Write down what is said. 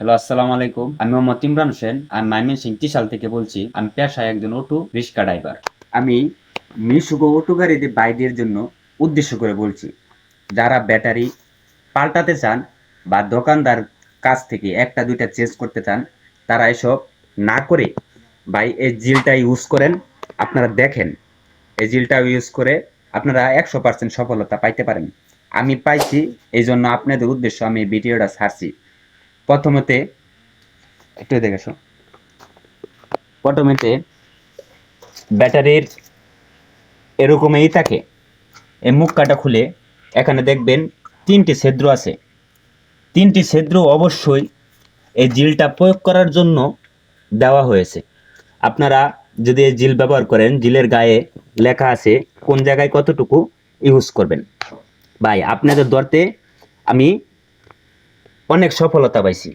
Hello, আসসালামু আলাইকুম। আমি মোহাম্মদ ইমরান হোসেন আমি ময়মনসিং ত্রিশাল থেকে বলছি, আমি পেশায় একজন অটো রিক্সা ড্রাইভার। আমি মিশুক অটো গাড়িতে বাইদের জন্য উদ্দেশ্য করে বলছি, যারা ব্যাটারি পাল্টাতে চান বা দোকানদার কাছ থেকে একটা, দুইটা চেঞ্জ করতে চান, তারা এসব না করে ভাই এই জিলটা ইউজ করেন, আপনারা দেখেন। এই জিলটা ইউজ করে আপনারা একশো পার্সেন্ট সফলতা পাইতে পারেন। আমি পাইছি এই জন্য আপনাদের উদ্দেশ্য আমি ভিডিওটা ছাড়ছি। প্রথমতে, একটু দেখে প্রথমেতে, ব্যাটারির এরকমই থাকে, এই মুখকাটা খুলে এখানে দেখবেন তিনটি ছেদ্র আছে। তিনটি ছেদ্র অবশ্যই এই জিলটা প্রয়োগ করার জন্য দেওয়া হয়েছে। আপনারা যদি এই জিল ব্যবহার করেন, জিলের গায়ে লেখা আছে কোন জায়গায় কতটুকু ইউজ করবেন। ভাই, আপনাদের দরতে আমি অনেক সফলতা পাইছি।